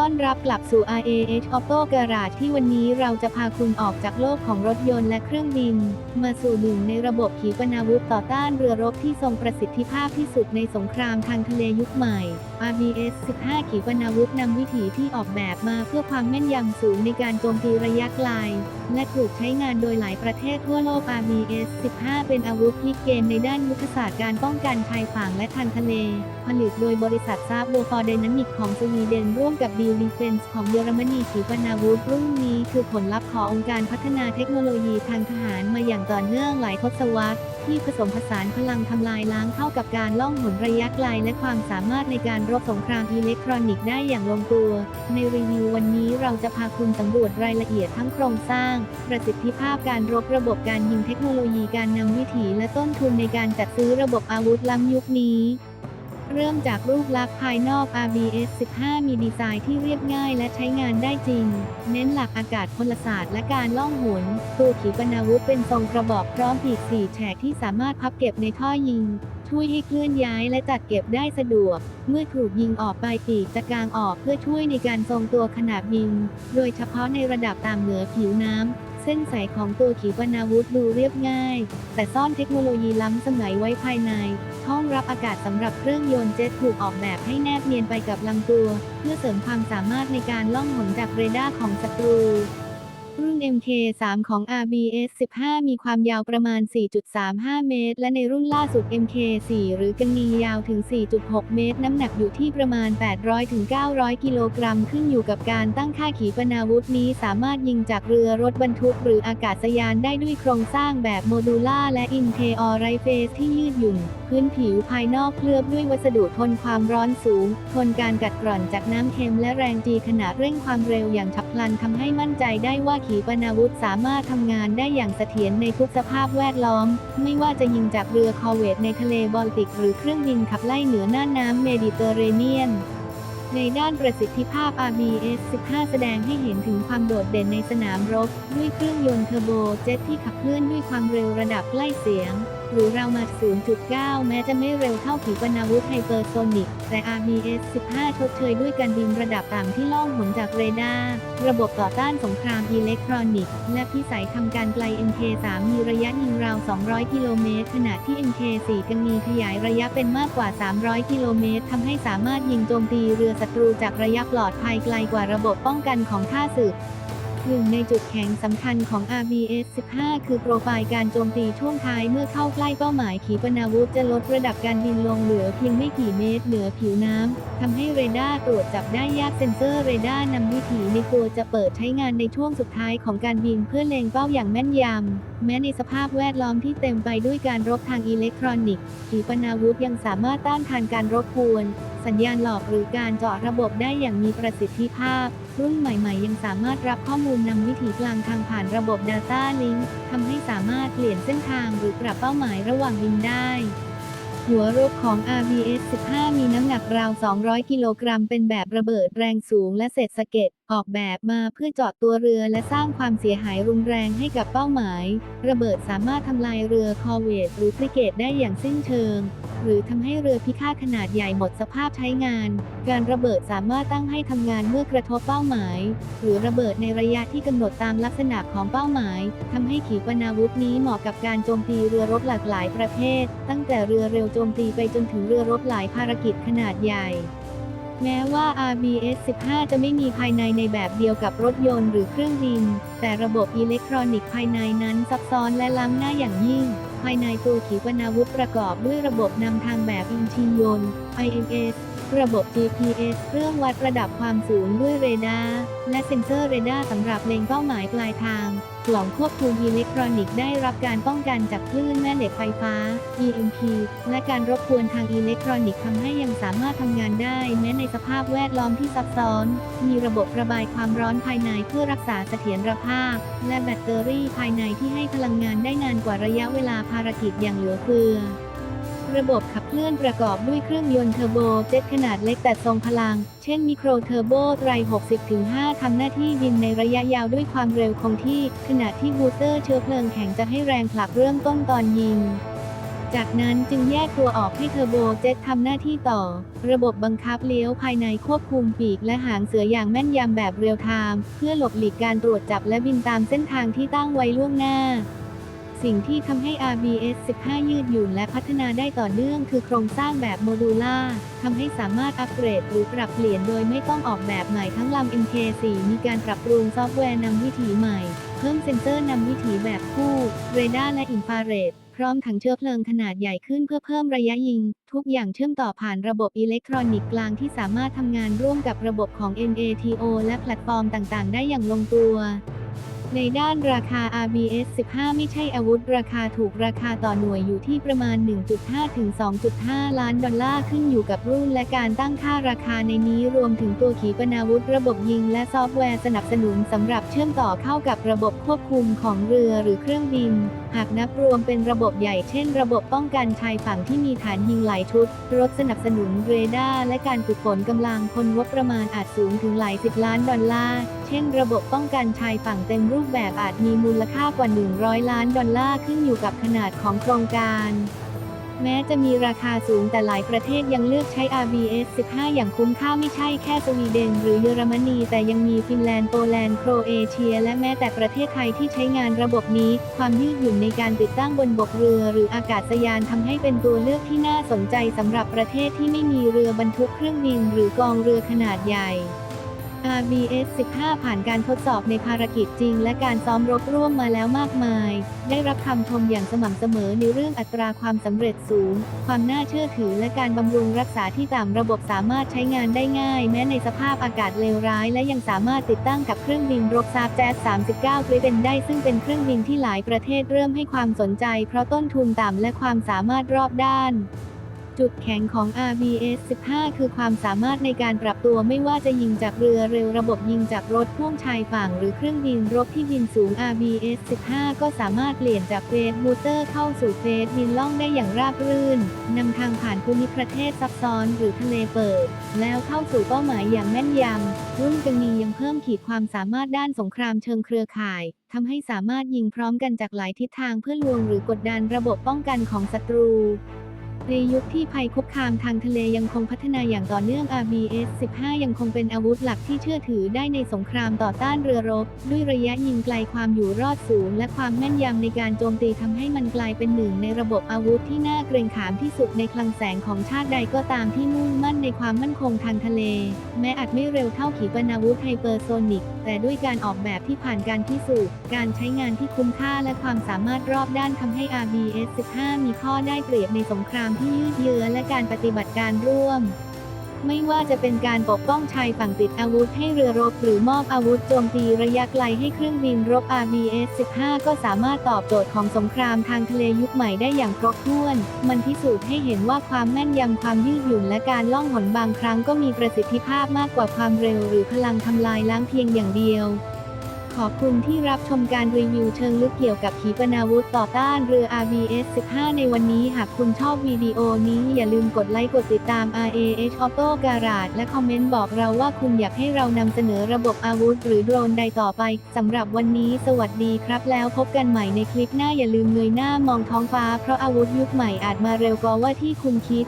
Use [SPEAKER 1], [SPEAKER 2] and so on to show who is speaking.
[SPEAKER 1] ดีต้อนรับกลับสู่ RAH Auto Garage ที่วันนี้เราจะพาคุณออกจากโลกของรถยนต์และเครื่องบิน มาสู่หนึ่งในระบบขีปนาวุธต่อต้านเรือรบที่ทรงประสิทธิภาพที่สุดในสงครามทางทะเลยุคใหม่ RBS 15 ขีปนาวุธนำวิถีที่ออกแบบมาเพื่อความแม่นยำสูงในการโจมตีระยะไกล และถูกใช้งานโดยหลายประเทศทั่วโลก RBS 15 เป็นอาวุธพลิกเกมในด้านยุทธศาสตร์การป้องกันชายฝั่งและทางทะเล ผลิตโดยบริษัทซาบโบฟอร์ไดนามิกของสวีเดนร่วมกับบีเฟนส์ของเยอรมนีขีปนาวุธรุ่นนี้คือผลลัพธ์ขององค์การพัฒนาเทคโนโลยีทางทหารมาอย่างต่อเนื่องหลายทศวรรษ ที่ผสมผสานพลังทำลายล้างเข้ากับการล่องหนระยะไกลและความสามารถในการรบสงครามอิเล็กทรอนิกส์ได้อย่างลงตัว ในรีวิววันนี้เราจะพาคุณสำรวจรายละเอียดทั้งโครงสร้าง ประสิทธิภาพการรบระบบการยิงเทคโนโลยีการนำวิถีและต้นทุนในการจัดซื้อระบบอาวุธล้ำยุคนี้ เริ่มจากรูปลักษณ์ภายนอก RBS 15 มีดีไซน์ที่เรียบง่ายและใช้งานได้จริง เน้นหลักอากาศพลศาสตร์และการล่องหนตัวขีปนาวุธเป็นทรงกระบอกพร้อมปีกสี่แฉกที่สามารถพับเก็บในท่อยิง ช่วยให้เคลื่อนย้ายและจัดเก็บได้สะดวก เมื่อถูกยิงออกไปปีกจะกางออกเพื่อช่วยในการทรงตัวขณะยิง โดยเฉพาะในระดับต่ำเหนือผิวน้ำ เส้นสายของตัวขีปนาวุธดูเรียบง่าย แต่ซ่อนเทคโนโลยีล้ำสมัยไว้ภายใน ห้องรับอากาศสำหรับเครื่องยนต์เจ็ตถูกออกแบบให้แนบเนียนไปกับลำตัว เพื่อเสริมความสามารถในการล่องหนจากเรดาร์ของศัตรู รุ่น MK3 ของ RBS 15 มีความยาวประมาณ 4.35 เมตร และในรุ่นล่าสุด MK4 หรือกังนียาวถึง 4.6 เมตร น้ำหนักอยู่ที่ประมาณ 800-900 กิโลกรัม ขึ้นอยู่กับการตั้งค่าขีปนาวุธนี้สามารถยิงจากเรือรถบรรทุก หรืออากาศยานได้ด้วยโครงสร้างแบบโมดูล่าและอินเทออไรเฟสที่ยืดหยุ่น พื้นผิวภายนอกเคลือบด้วยวัสดุทนความร้อนสูง ทนการกัดกร่อนจากน้ำเค็มและแรงจีขณะเร่งความเร็วอย่างฉับพลันทำให้มั่นใจได้ว่าขีปนาวุธสามารถทำงานได้อย่างเสถียรในทุกสภาพแวดล้อม ไม่ว่าจะยิงจากเรือคอเวตในทะเลบอลติก หรือเครื่องบินขับไล่เหนือน่านน้ำเมดิเตอร์เรเนียนในด้านประสิทธิภาพ RBS 15 แสดงให้เห็นถึงความโดดเด่นในสนามรบ ด้วยเครื่องยนต์เทอร์โบเจ็ตที่ขับเคลื่อนด้วยความเร็วระดับใกล้เสียง หรือราวมา 0.9 แม้จะไม่เร็วเท่าขีปนาวุธไฮเปอร์โซนิก แต่ RBS 15 ชดเชยด้วยการบินระดับต่ำที่ล่องหนจากเรดาร์ ระบบต่อต้านสงครามอิเล็กทรอนิกส์ และพิสัยทำการไกล MK3 มีระยะยิงราว 200 กิโลเมตร ขณะที่ MK4 กังมีขยายระยะเป็นมากกว่า 300 กิโลเมตรทำให้สามารถยิงโจมตีเรือศัตรูจากระยะปลอดภัยไกลกว่าระบบป้องกันของข้าศึก หนึ่งในจุดแข็งสำคัญของ RBS 15 คือโปรไฟล์การโจมตีช่วงท้ายเมื่อเข้าใกล้เป้าหมายขีปนาวุธจะลดระดับการบินลงเหลือเพียงไม่กี่เมตรเหนือผิวน้ำ ทำให้เรดาร์ตรวจจับได้ยากเซ็นเซอร์เรดาร์นำวิถีในตัวจะเปิดใช้งานในช่วงสุดท้ายของการบินเพื่อเล็งเป้าอย่างแม่นยำ แม้ในสภาพแวดล้อมที่เต็มไปด้วยการรบทางอิเล็กทรอนิกส์ ขีปนาวุธยังสามารถต้านทานการรบกวนสัญญาณหลอกหรือการเจาะระบบได้อย่างมีประสิทธิภาพ รุ่นใหม่ ๆ ยังสามารถรับข้อมูลนำวิถีกลางทางผ่านระบบ Data Link ทำให้สามารถเปลี่ยนเส้นทางหรือปรับเป้าหมายระหว่างบินได้ หัวรบของ RBS 15 มีน้ำหนักราว 200 กิโลกรัม เป็นแบบระเบิดแรงสูงและเศษสะเก็ด ออกแบบมาเพื่อเจาะตัวเรือและสร้างความเสียหายรุนแรงให้กับเป้าหมาย ระเบิดสามารถทำลายเรือคอเวตหรือฟริเกตได้อย่างสิ้นเชิง หรือทำให้เรือพิฆาตขนาดใหญ่หมดสภาพใช้งาน การระเบิดสามารถตั้งให้ทำงานเมื่อกระทบเป้าหมาย หรือระเบิดในระยะที่กำหนดตามลักษณะของเป้าหมายทำให้ขีปนาวุธนี้เหมาะกับการโจมตีเรือรบหลากหลายประเภท ตั้งแต่เรือเร็วโจมตีไปจนถึงเรือรบหลายภารกิจขนาดใหญ่แม้ว่า RBS 15 จะไม่มีภายในในแบบเดียวกับรถยนต์หรือเครื่องบิน แต่ระบบอิเล็กทรอนิกส์ภายในนั้นซับซ้อนและล้ำหน้าอย่างยิ่ง ภายในตัวขีปนาวุธประกอบด้วยระบบนำทางแบบอินชียน IMS ระบบ GPS เครื่องวัดระดับความสูงด้วยเรดาร์และเซ็นเซอร์เรดาร์สำหรับเล็งเป้าหมายปลายทาง กล่องควบคุมอิเล็กทรอนิกส์ได้รับการป้องกันจากคลื่นแม่เหล็กไฟฟ้า EMP และการรบกวนทางอิเล็กทรอนิกส์ทำให้ยังสามารถทำงานได้แม้ในสภาพแวดล้อมที่ซับซ้อน มีระบบระบายความร้อนภายในเพื่อรักษาเสถียรภาพ และแบตเตอรี่ภายในที่ให้พลังงานได้นานกว่าระยะเวลาภารกิจอย่างเหลือเฟือ ระบบขับเคลื่อนประกอบด้วยเครื่องยนต์เทอร์โบเจ็ตขนาดเล็กแต่ทรงพลัง เช่นมิโครเทอร์โบไตร 60-5 ทำหน้าที่บินในระยะยาวด้วยความเร็วคงที่ ขณะที่บูสเตอร์เชื้อเพลิงแข็งจะให้แรงผลักเริ่มต้นตอนยิงจากนั้นจึงแยกตัวออกให้เทอร์โบเจ็ตทำหน้าที่ต่อ ระบบบังคับเลี้ยวภายในควบคุมปีกและหางเสืออย่างแม่นยำแบบเรียลไทม์เพื่อหลบหลีกการตรวจจับและบินตามเส้นทางที่ตั้งไว้ล่วงหน้า สิ่งที่ทำให้ RBS 15 ยืดหยุ่นและพัฒนาได้ต่อเนื่องคือโครงสร้างแบบโมดูล่าทำให้สามารถอัปเกรดหรือปรับเปลี่ยนโดยไม่ต้องออกแบบใหม่ทั้งลำ MK4 มีการปรับปรุงซอฟต์แวร์นำวิถีใหม่ เพิ่มเซ็นเซอร์นำวิถีแบบคู่ เรดาร์และอินฟราเรด พร้อมถังเชื้อเพลิงขนาดใหญ่ขึ้นเพื่อเพิ่มระยะยิง ทุกอย่างเชื่อมต่อผ่านระบบอิเล็กทรอนิกส์กลางที่สามารถทำงานร่วมกับระบบของ NATO และแพลตฟอร์มต่างๆ ได้อย่างลงตัว ในด้านราคา RBS 15 ไม่ใช่อาวุธ ราคาถูกราคาต่อหน่วยอยู่ที่ประมาณ 1.5 ถึง 2.5 ล้านดอลลาร์ขึ้นอยู่กับรุ่นและการตั้งค่าราคาในนี้รวมถึงตัวขีปนาวุธ ระบบยิงและซอฟต์แวร์สนับสนุนสำหรับเชื่อมต่อเข้ากับระบบควบคุมของเรือหรือเครื่องบิน หากนับรวมเป็นระบบใหญ่เช่น ระบบป้องกันชายฝั่งที่มีฐานยิงหลายชุด รถสนับสนุนเรดาร์และการฝึกฝนกำลังคนงบประมาณอาจสูงถึงหลายสิบล้านดอลลาร์ เช่น ระบบป้องกันชายฝั่งเต็มรูปแบบอาจมีมูลค่ากว่า 100 ล้านดอลลาร์ขึ้นอยู่กับขนาดของโครงการแม้จะมีราคาสูงแต่หลายประเทศยังเลือกใช้ RBS 15 อย่างคุ้มค่าไม่ใช่แค่สวีเดน หรือเยอรมนี แต่ยังมีฟินแลนด์ โปแลนด์ โครเอเชีย และแม้แต่ประเทศไทยที่ใช้งานระบบนี้ ความยืดหยุ่นในการติดตั้งบนบกเรือ หรืออากาศยานทำให้เป็นตัวเลือกที่น่าสนใจสำหรับประเทศที่ไม่มีเรือบรรทุกเครื่องบินหรือกองเรือขนาดใหญ่ RBS 15 ผ่านการทดสอบในภารกิจจริง และการซ้อมรบร่วมมาแล้วมากมาย ได้รับคำชมอย่างสม่ำเสมอในเรื่องอัตราความสำเร็จสูง ความน่าเชื่อถือและการบำรุงรักษาที่ต่ำระบบสามารถใช้งานได้ง่าย แม้ในสภาพอากาศเลวร้าย และยังสามารถติดตั้งกับเครื่องบินรบซาบแจ๊ส39กริเบนได้ซึ่งเป็นเครื่องบินที่หลายประเทศเริ่มให้ความสนใจ เพราะต้นทุนต่ำและความสามารถรอบด้าน จุดแข็งของ RBS 15 คือความสามารถในการปรับตัวไม่ว่าจะยิงจากเรือเร็วระบบยิงจากรถพ่วงชายฝั่งหรือเครื่องบินรบที่บินสูง RBS 15 ก็สามารถเปลี่ยนจากเฟสมูเตอร์เข้าสู่เฟสบินล่องได้อย่างราบรื่นนำทางผ่านภูมิประเทศซับซ้อนหรือทะเลเปิด แล้วเข้าสู่เป้าหมายอย่างแม่นยำรุ่นกังนียังเพิ่มขีดความสามารถด้านสงครามเชิงเครือข่ายทำให้สามารถยิงพร้อมกันจากหลายทิศทางเพื่อลวงหรือกดดันระบบป้องกันของศัตรู ในยุคที่ภัยคุกคามทางทะเลยังคงพัฒนาอย่างต่อเนื่อง RBS 15 ยังคงเป็นอาวุธหลักที่เชื่อถือได้ในสงครามต่อต้านเรือรบ ด้วยระยะยิงไกลความอยู่รอดสูง และความแม่นยำในการโจมตีทำให้มันกลายเป็นหนึ่งในระบบอาวุธที่น่าเกรงขามที่สุดในคลังแสงของชาติใดก็ตามที่มุ่งมั่นในความมั่นคงทางทะเล แม้อาจไม่เร็วเท่าขีปนาวุธไฮเปอร์โซนิก แต่ด้วยการออกแบบที่ผ่านการพิสูจน์ การใช้งานที่คุ้มค่าและความสามารถรอบด้านทำให้ RBS 15 มีข้อได้เปรียบในสงครามที่ยืดเยื้อและการปฏิบัติการร่วม ไม่ว่าจะเป็นการปกป้องชายฝั่งติดอาวุธให้เรือรบหรือมอบอาวุธโจมตีระยะไกลให้เครื่องบินรบ RBS 15 ก็สามารถตอบโจทย์ของสงครามทางทะเลยุคใหม่ได้อย่างครบถ้วน มันพิสูจน์ให้เห็นว่าความแม่นยำความยืดหยุ่นและการล่องหนบางครั้งก็มีประสิทธิภาพมากกว่าความเร็วหรือพลังทำลายล้างเพียงอย่างเดียว ขอบคุณที่รับชมการรีวิวเชิงลึกเกี่ยวกับขีปนาวุธต่อต้านเรือ RBS 15 ในวันนี้หากคุณชอบวิดีโอนี้อย่าลืมกดไลค์กดติดตาม RAH Auto Garage และคอมเมนต์บอกเราว่าคุณอยากให้เรานำเสนอระบบอาวุธหรือโดรนใดต่อไปสำหรับวันนี้สวัสดีครับแล้วพบกันใหม่ในคลิปหน้าอย่าลืมเงยหน้ามองท้องฟ้าเพราะอาวุธยุคใหม่อาจมาเร็วกว่าว่าที่คุณคิด